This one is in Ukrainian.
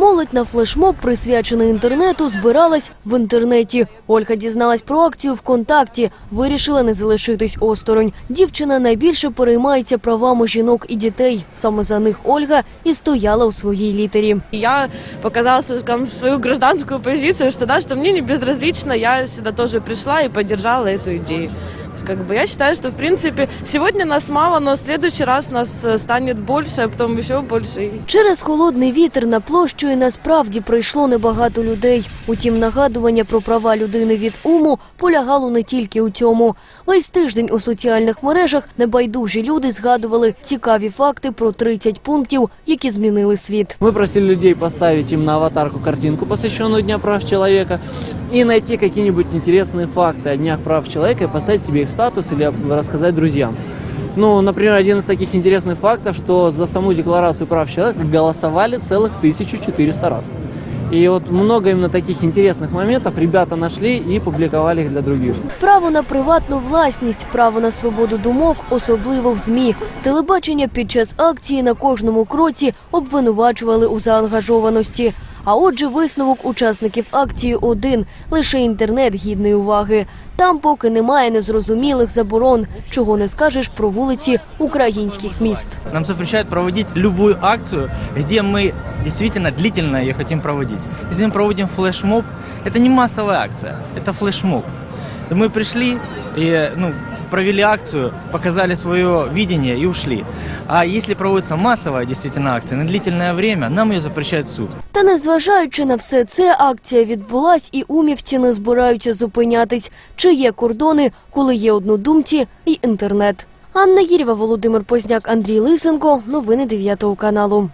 Молодь на флешмоб, присвячений інтернету, збиралась в інтернеті. Ольга дізналась про акцію ВКонтакті, вирішила не залишитись осторонь. Дівчина найбільше переймається правами жінок і дітей. Саме за них Ольга і стояла у своїй літері. Я показала свою гражданскую позицию, что да, что мне не безразлично, я сюда тоже пришла и поддержала эту идею. То есть, Как бы я считаю, что в принципе сегодня нас мало, но в следующий раз нас э, станет больше, а потом еще больше. И Через холодний вітер на площу і насправді прийшло небагато людей. Утім, нагадування про права людини від уму полягало не тільки у цьому. Весь тиждень у соціальних мережах небайдужі люди згадували цікаві факти про 30 пунктів, які змінили світ. Мы просили людей поставить им на аватарку картинку, посвященную Дня прав человека, и найти какие-нибудь интересные факты о Днях прав человека и поставить себе их в статус или об- рассказать друзьям. Ну, например, один из таких интересных фактов, что за саму Декларацию прав человека голосовали целых 1400 раз. И вот много именно таких интересных моментов ребята нашли и публиковали их для других. Право на приватну власність, право на свободу думок, особливо в ЗМІ. Телебачення під час акції на кожному кроці обвинувачували у заангажованості. А отже, висновок учасників акції один – лише інтернет гідний уваги. Там поки немає незрозумілих заборон, чого не скажеш про вулиці українських міст. Нам запрещают проводить любую акцию, где мы действительно длительно ее хотим проводить. Если мы проводим флешмоб, это не массовая акция, это флешмоб. Это Мы пришли и ну, провели акцию, показали свое видение и ушли. А если проводится массовая действительно акция на длительное время, нам ее запрещает суд. Та незважаючи на все це, акція відбулась і умівці не збираються зупинятись. Чи є кордони, коли є однодумці і інтернет? Анна Гірєва, Володимир Позняк, Андрій Лисенко. Новини 9 каналу.